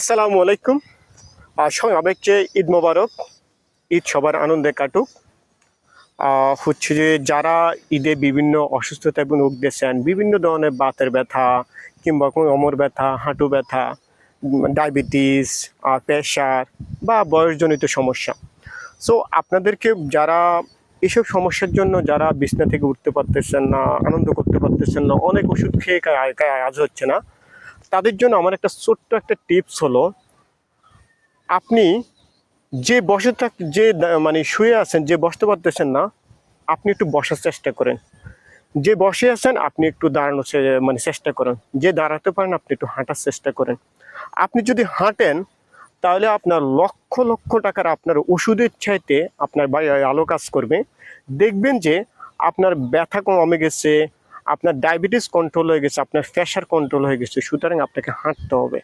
আসসালামু আলাইকুম। হচ্ছে ঈদ মোবারক। ঈদ সবার আনন্দে কাটুক। হচ্ছে যে যারা ঈদে বিভিন্ন অসুস্থতা এবং ভুগতেছেন বিভিন্ন ধরনের বাতের ব্যথা কিংবা কোনো অমর ব্যথা, হাঁটু ব্যথা, ডায়াবেটিস প্রেশার বা বয়সজনিত সমস্যা। সো আপনাদেরকে যারা এসব সমস্যার জন্য যারা বিছনা থেকে উঠতে পারতেছেন না, আনন্দ করতে পারতেছেন না, অনেক ওষুধ খেয়ে কাজ হচ্ছে না তাদের জন্য আমার একটা ছোট্ট একটা টিপস হলো, আপনি যে বসে থাক, যে মানে শুয়ে আছেন, যে বসতে পারতেছেন না, আপনি একটু বসার চেষ্টা করেন। যে বসে আছেন, আপনি একটু দাঁড়ানোর মানে চেষ্টা করেন। যে দাঁড়াতে পারেন, আপনি একটু হাঁটার চেষ্টা করেন। আপনি যদি হাঁটেন, তাহলে আপনার লক্ষ লক্ষ টাকার আপনার ওষুধের চাইতে আপনার বাড়ি আলো কাজ করবে। দেখবেন যে আপনার ব্যথা কমে গেছে আপনার ডায়াবেটিস কন্ট্রোল হয়ে গেছে আপনার প্রেশার কন্ট্রোল হয়ে গেছে সুতরাং আপনাকে হাঁটতে হবে।